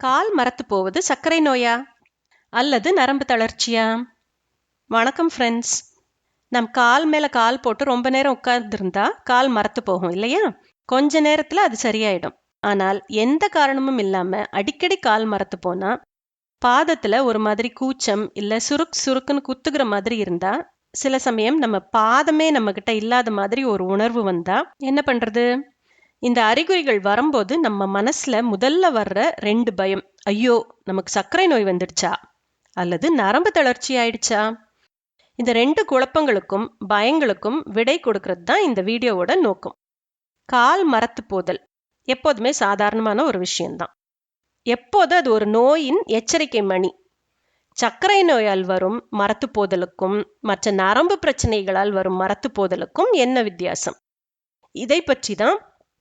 கால் மரத்து போவது சர்க்கரை நோயா? அல்லது நரம்பு தளர்ச்சியா? வணக்கம் ஃப்ரெண்ட்ஸ் நம் கால் மேல கால் போட்டு ரொம்ப நேரம் உட்கார்ந்துருந்தா கால் மரத்து போகும் இல்லையா? கொஞ்ச நேரத்துல அது சரியாயிடும். ஆனால் எந்த காரணமும் இல்லாம அடிக்கடி கால் மரத்து போனா பாதத்துல ஒரு மாதிரி கூச்சம் இல்ல சுருக் சுருக்குன்னு குத்துக்கிற மாதிரி இருந்தா சில சமயம் நம்ம பாதமே நம்ம கிட்ட இல்லாத மாதிரி ஒரு உணர்வு வந்தா என்ன பண்றது? இந்த அறிகுறிகள் வரும்போது நம்ம மனசுல முதல்ல வர்ற ரெண்டு பயம். ஐயோ நமக்கு சர்க்கரை நோய் வந்துடுச்சா? அல்லது நரம்பு தளர்ச்சி ஆயிடுச்சா? இந்த ரெண்டு குழப்பங்களுக்கும் பயங்களுக்கும் விடை கொடுக்கறது தான் இந்த வீடியோவோட நோக்கம். கால் மரத்து போதல் எப்போதுமே சாதாரணமான ஒரு விஷயம்தான். எப்போது அது ஒரு நோயின் எச்சரிக்கை மணி. சர்க்கரை நோயால் வரும் மரத்து போதலுக்கும் மற்ற நரம்பு பிரச்சனைகளால் வரும் மரத்து போதலுக்கும் என்ன வித்தியாசம்? இதை பற்றி தான்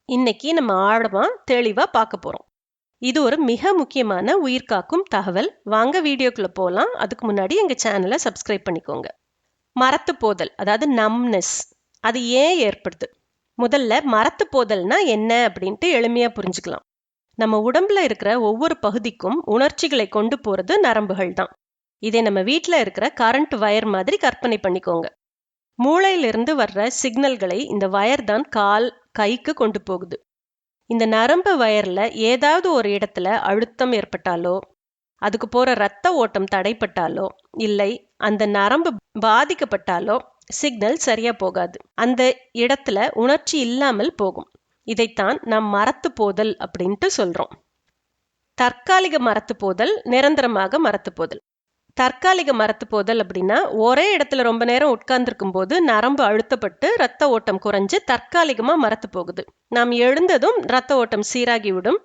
இன்னைக்கு நம்ம ஆழமா தெளிவா பார்க்க போறோம். இது ஒரு மிக முக்கியமான உயிர் காக்கும் தகவல். வாங்க வீடியோக்குள்ள போகலாம் அதுக்கு முன்னாடி எங்க சேனலை சப்ஸ்கிரைப் பண்ணிக்கோங்க. மரத்து போதல் அதாவது நம்னஸ் அது ஏன் ஏற்படுது? முதல்ல மரத்து போதல்னா என்ன அப்படின்ட்டு எளிமையா புரிஞ்சுக்கலாம். நம்ம உடம்புல இருக்கிற ஒவ்வொரு பகுதிக்கும் உணர்ச்சிகளை கொண்டு போறது நரம்புகள் தான் இதை நம்ம வீட்டில் இருக்கிற கரண்ட் வயர் மாதிரி கற்பனை பண்ணிக்கோங்க. மூளையிலிருந்து வர்ற சிக்னல்களை இந்த வயர் தான் கால் கைக்கு கொண்டு போகுது. இந்த நரம்பு வயர்ல ஏதாவது ஒரு இடத்துல அழுத்தம் ஏற்பட்டாலோ அதுக்கு போற ரத்த ஓட்டம் தடைப்பட்டாலோ இல்லை அந்த நரம்பு பாதிக்கப்பட்டாலோ சிக்னல் சரியா போகாது. அந்த இடத்துல உணர்ச்சி இல்லாமல் போகும். இதைத்தான் நாம் மரத்து போதல் அப்படின்ட்டு சொல்றோம். தற்காலிக மரத்து போதல் நிரந்தரமாக மரத்து போதல். தற்காலிக மரத்து போதல் அப்படின்னா ஒரே இடத்துல ரொம்ப நேரம் உட்கார்ந்துருக்கும் போது நரம்பு அழுத்தப்பட்டு ரத்த ஓட்டம் குறைஞ்சு தற்காலிகமாக மரத்து போகுது. நாம் எழுந்ததும் ரத்த ஓட்டம் சீராகி விடும்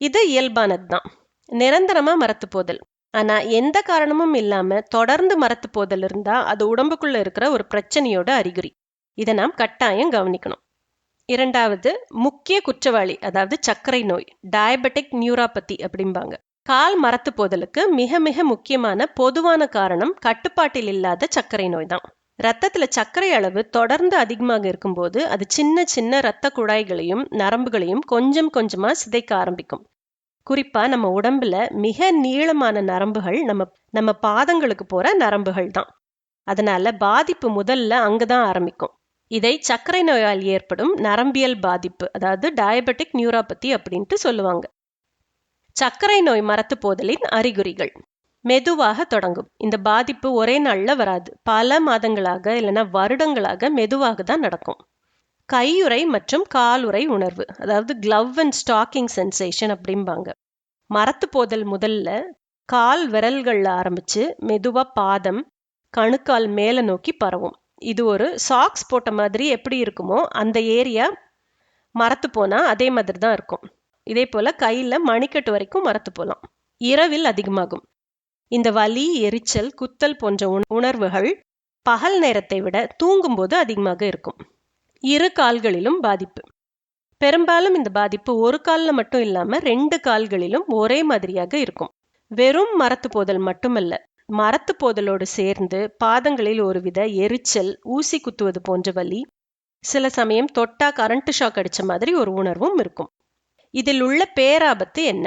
இது இயல்பானது தான். நிரந்தரமாக மரத்து போதல். ஆனால் எந்த காரணமும் இல்லாமல் தொடர்ந்து மரத்து போதல் இருந்தால் அது உடம்புக்குள்ளே இருக்கிற ஒரு பிரச்சனையோட அறிகுறி. இதை நாம் கட்டாயம் கவனிக்கணும். இரண்டாவது முக்கிய குற்றவாளி அதாவது சர்க்கரை நோய் டயபெட்டிக் நியூராபதி அப்படிம்பாங்க. கால் மரத்து போதலுக்கு மிக மிக முக்கியமான பொதுவான காரணம் கட்டுப்பாட்டில் இல்லாத சர்க்கரை நோய் தான் ரத்தத்துல சர்க்கரை அளவு தொடர்ந்து அதிகமாக இருக்கும்போது அது சின்ன சின்ன ரத்த குழாய்களையும் நரம்புகளையும் கொஞ்சம் கொஞ்சமா சிதைக்க ஆரம்பிக்கும். குறிப்பா நம்ம உடம்புல மிக நீளமான நரம்புகள் நம்ம நம்ம பாதங்களுக்கு போற நரம்புகள் தான். அதனால பாதிப்பு முதல்ல அங்கதான் ஆரம்பிக்கும். இதை சர்க்கரை நோயால் ஏற்படும் நரம்பியல் பாதிப்பு அதாவது டயபெட்டிக் நியூராபதி அப்படின்ட்டு சொல்லுவாங்க. சர்க்கரை நோய் மரத்து போதலின் அறிகுறிகள். மெதுவாக தொடங்கும். இந்த பாதிப்பு ஒரே நாளில் வராது. பல மாதங்களாக இல்லைன்னா வருடங்களாக மெதுவாக தான் நடக்கும். கையுறை மற்றும் காலுறை உணர்வு அதாவது கிளவ் அண்ட் ஸ்டாக்கிங் சென்சேஷன் அப்படிம்பாங்க. மரத்து போதல் முதல்ல கால் விரல்களில் ஆரம்பித்து மெதுவாக பாதம் கணுக்கால் மேலே நோக்கி பரவும். இது ஒரு சாக்ஸ் போட்ட மாதிரி எப்படி இருக்குமோ அந்த ஏரியா மரத்து போனால் அதே மாதிரி தான் இருக்கும். இதே போல கையில மணிக்கட்டு வரைக்கும் மரத்து போலாம். இரவில் அதிகமாகும். இந்த வலி எரிச்சல் குத்தல் போன்ற உணர்வுகள் பகல் நேரத்தை விட தூங்கும்போது அதிகமாக இருக்கும். இரு கால்களிலும் பாதிப்பு. பெரும்பாலும் இந்த பாதிப்பு ஒரு காலில் மட்டும் இல்லாம ரெண்டு கால்களிலும் ஒரே மாதிரியாக இருக்கும். வெறும் மரத்து போதல் மட்டுமல்ல மரத்து போதலோடு சேர்ந்து பாதங்களில் ஒருவித எரிச்சல் ஊசி குத்துவது போன்ற வலி சில சமயம் தொட்டா கரண்ட் ஷாக் அடிச்ச மாதிரி ஒரு உணர்வும் இருக்கும். இதில் உள்ள பேராபத்து என்ன?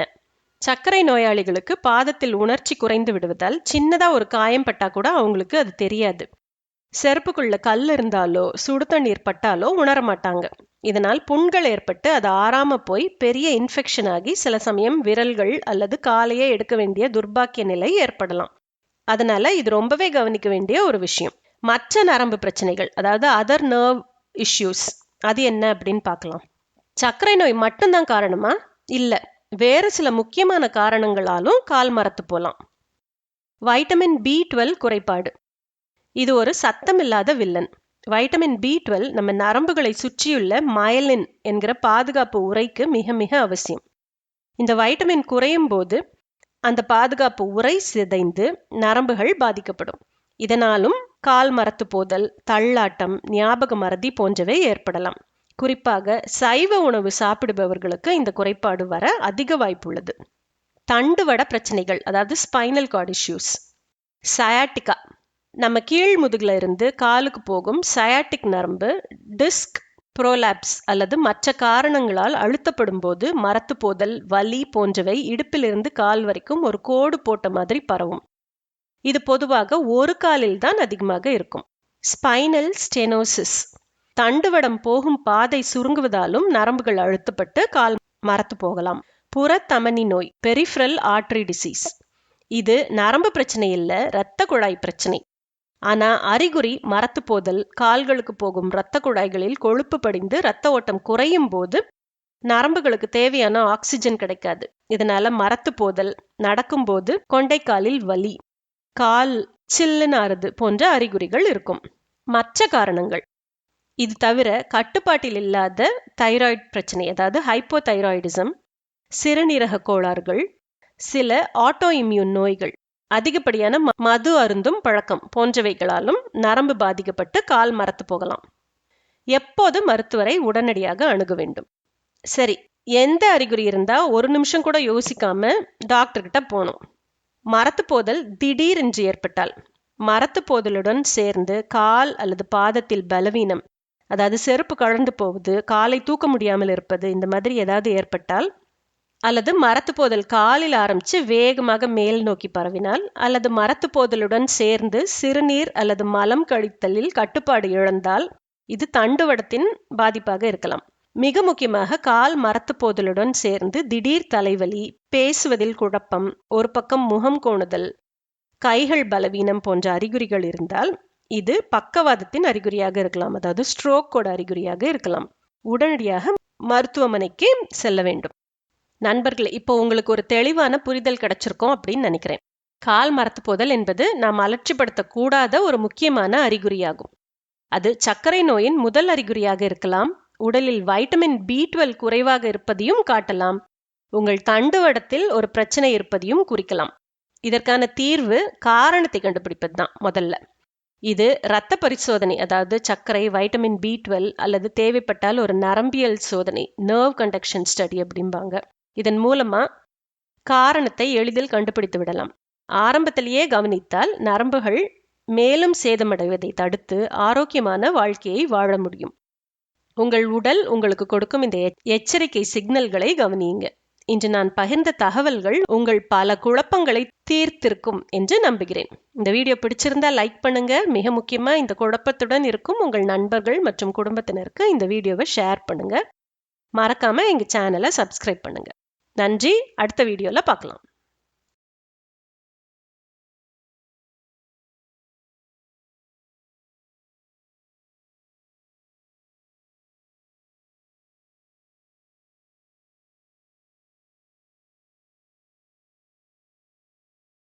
சர்க்கரை நோயாளிகளுக்கு பாதத்தில் உணர்ச்சி குறைந்து விடுவதால் சின்னதா ஒரு காயம் பட்டா கூட அவங்களுக்கு அது தெரியாது. செருப்புக்குள்ள கல் இருந்தாலோ சுடு தண்ணீர் பட்டாலோ உணர மாட்டாங்க. இதனால் புண்கள் ஏற்பட்டு அது ஆறாம போய் பெரிய இன்ஃபெக்ஷன் ஆகி சில சமயம் விரல்கள் அல்லது காலையே எடுக்க வேண்டிய துர்பாக்கிய நிலை ஏற்படலாம். அதனால இது ரொம்பவே கவனிக்க வேண்டிய ஒரு விஷயம். மற்ற நரம்பு பிரச்சனைகள் அதாவது அதர் நர்வ் இஷ்யூஸ் அது என்ன அப்படின்னு பார்க்கலாம். சர்க்கரை நோய் மட்டும்தான் காரணமா? இல்லை வேறு சில முக்கியமான காரணங்களாலும் கால் மரத்து போலாம். வைட்டமின் பி டுவெல் குறைபாடு. இது ஒரு சத்தமில்லாத வில்லன். வைட்டமின் பி டுவெல் நம்ம நரம்புகளை சுற்றியுள்ள மயலின் என்கிற பாதுகாப்பு உரைக்கு மிக மிக அவசியம். இந்த வைட்டமின் குறையும் போது அந்த பாதுகாப்பு உரை சிதைந்து நரம்புகள் பாதிக்கப்படும். இதனாலும் கால் மரத்து போதல் தள்ளாட்டம் ஞாபக மறதி போன்றவை ஏற்படலாம். குறிப்பாக சைவ உணவு சாப்பிடுபவர்களுக்கு இந்த குறைபாடு வர அதிக வாய்ப்புள்ளது. தண்டுவட பிரச்சனைகள் அதாவது ஸ்பைனல் கார்டு இஷ்யூஸ் சயாட்டிகா நம்ம கீழ் முதுகுல இருந்து காலுக்கு போகும் சயாட்டிக் நரம்பு டிஸ்க் புரோலாப்ஸ் அல்லது மற்ற காரணங்களால் அழுத்தப்படும் போது மரத்து போதல் வலி போன்றவை இடுப்பிலிருந்து கால் வரைக்கும் ஒரு கோடு போட்ட மாதிரி பரவும். இது பொதுவாக ஒரு காலில் தான் அதிகமாக இருக்கும். ஸ்பைனல் ஸ்டெனோசிஸ் தண்டுவடம் போகும் பாதை சுருங்குவதாலும் நரம்புகள் அழுத்தப்பட்டு கால் மரத்து போகலாம். புறத்தமனி நோய் பெரிஃபரல் ஆர்டரி டிசீஸ் இது நரம்பு பிரச்சனை இல்லை இரத்த குழாய் பிரச்சனை. ஆனா அறிகுறி மரத்து போதல் கால்களுக்கு போகும் இரத்த குழாய்களில் கொழுப்பு படிந்து இரத்த ஓட்டம் குறையும் போது நரம்புகளுக்கு தேவையான ஆக்சிஜன் கிடைக்காது. இதனால மரத்து போதல் நடக்கும்போது கொண்டைக்காலில் வலி கால் சில்லுன்னு ஆறுது போன்ற அறிகுறிகள் இருக்கும். மற்ற காரணங்கள். இது தவிர கட்டுப்பாட்டில் இல்லாத தைராய்டு பிரச்சனை அதாவது ஹைப்போதைராய்டிசம் சிறுநீரக கோளாறுகள் சில ஆட்டோ இம்யூன் நோய்கள் அதிகப்படியான மது அருந்தும் பழக்கம் போன்றவைகளாலும் நரம்பு பாதிக்கப்பட்டு கால் மரத்து போகலாம். எப்போது மருத்துவரை உடனடியாக அணுக வேண்டும்? சரி எந்த அறிகுறி இருந்தா ஒரு நிமிஷம் கூட யோசிக்காம டாக்டர் கிட்ட போகணும். மரத்து போதல் திடீரென்று ஏற்பட்டால் மரத்து போதலுடன் சேர்ந்து கால் அல்லது பாதத்தில் பலவீனம் அதாவது செருப்பு கழண்டு போவது காலை தூக்க முடியாமல் இருப்பது இந்த மாதிரி ஏதாவது ஏற்பட்டால் அல்லது மரத்து போதல் காலில் ஆரம்பிச்சு வேகமாக மேல் நோக்கி பரவினால் அல்லது மரத்து போதலுடன் சேர்ந்து சிறுநீர் அல்லது மலம் கழித்தலில் கட்டுப்பாடு இழந்தால் இது தண்டுவடத்தின் பாதிப்பாக இருக்கலாம். மிக முக்கியமாக கால் மரத்து போதலுடன் சேர்ந்து திடீர் தலைவலி பேசுவதில் குழப்பம் ஒரு பக்கம் முகம் கோணுதல் கைகள் பலவீனம் போன்ற அறிகுறிகள் இருந்தால் இது பக்கவாதத்தின் அறிகுறியாக இருக்கலாம். அதாவது ஸ்ட்ரோக்கோட அறிகுறியாக இருக்கலாம். உடனடியாக மருத்துவமனைக்கு செல்ல வேண்டும். நண்பர்களே இப்போ உங்களுக்கு ஒரு தெளிவான புரிதல் கிடைச்சிருக்கோம் அப்படின்னு நினைக்கிறேன். கால் மரத்து போதல் என்பது நாம் அலட்சிப்படுத்தக்கூடாத ஒரு முக்கியமான அறிகுறியாகும். அது சர்க்கரை நோயின் முதல் அறிகுறியாக இருக்கலாம். உடலில் வைட்டமின் பி டுவெல் குறைவாக இருப்பதையும் காட்டலாம். உங்கள் தண்டுவடத்தில் ஒரு பிரச்சனை இருப்பதையும் குறிக்கலாம். இதற்கான தீர்வு காரணத்தை கண்டுபிடிப்பது தான் முதல்ல. இது இரத்த பரிசோதனை அதாவது சர்க்கரை வைட்டமின் பி டுவெல் அல்லது தேவைப்பட்டால் ஒரு நரம்பியல் சோதனை நர்வ் கண்டக்ஷன் ஸ்டடி அப்படிம்பாங்க. இதன் மூலமா காரணத்தை எளிதில் கண்டுபிடித்து விடலாம். ஆரம்பத்திலேயே கவனித்தால் நரம்புகள் மேலும் சேதமடைவதை தடுத்து ஆரோக்கியமான வாழ்க்கையை வாழ முடியும். உங்கள் உடல் உங்களுக்கு கொடுக்கும் இந்த எச்சரிக்கை சிக்னல்களை கவனியுங்க. இன்று நான் பகிர்ந்த தகவல்கள் உங்கள் பல குழப்பங்களை தீர்த்திருக்கும் என்று நம்புகிறேன். இந்த வீடியோ பிடிச்சிருந்தா லைக் பண்ணுங்க. மிக முக்கியமா இந்த குழப்பத்துடன் இருக்கும் உங்கள் நண்பர்கள் மற்றும் குடும்பத்தினருக்கு இந்த வீடியோவை ஷேர் பண்ணுங்க. மறக்காம எங்க சேனலை சப்ஸ்கிரைப் பண்ணுங்க. நன்றி. அடுத்த வீடியோல பார்க்கலாம்.